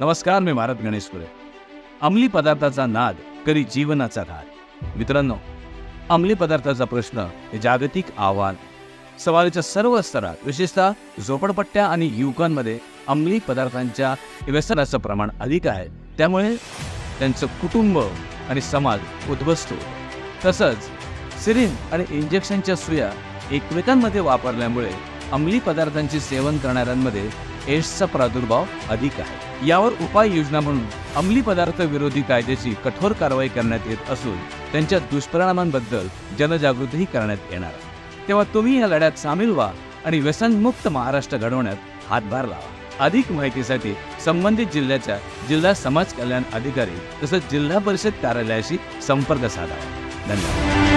नमस्कार मी भारत गणेश कुरे अंमली पदार्थाचा नाद करी जीवनाचा घात मित्रांनो अंमली पदार्थाचा प्रश्न हे जागतिक आव्हान. समाजाच्या सर्व स्तरात विशेषतः झोपडपट्ट्या आणि युवकांमध्ये अंमली पदार्थांच्या व्यसनाचं प्रमाण अधिक आहे. त्यामुळे त्यांचं कुटुंब आणि समाज उद्ध्वस्त होतो. तसंच सिरिंज आणि इंजेक्शनच्या सुया एकमेकांमध्ये वापरल्यामुळे अंमली पदार्थांचे सेवन करणाऱ्यांमध्ये एड्सचा प्रादुर्भाव अधिक आहे. यावर उपाययोजना म्हणून अंमली पदार्थ विरोधी कायद्याची कठोर कारवाई करण्यात येत असून त्यांच्या दुष्परिणामांबद्दल जनजागृतीही करण्यात येणार तेव्हा तुम्ही या लढ्यात सामील व्हा आणि व्यसनमुक्त महाराष्ट्र घडवण्यात हातभार लावा. अधिक माहितीसाठी संबंधित जिल्ह्याच्या जिल्हा समाज कल्याण अधिकारी तसंच जिल्हा परिषद कार्यालयाशी संपर्क साधावा. धन्यवाद.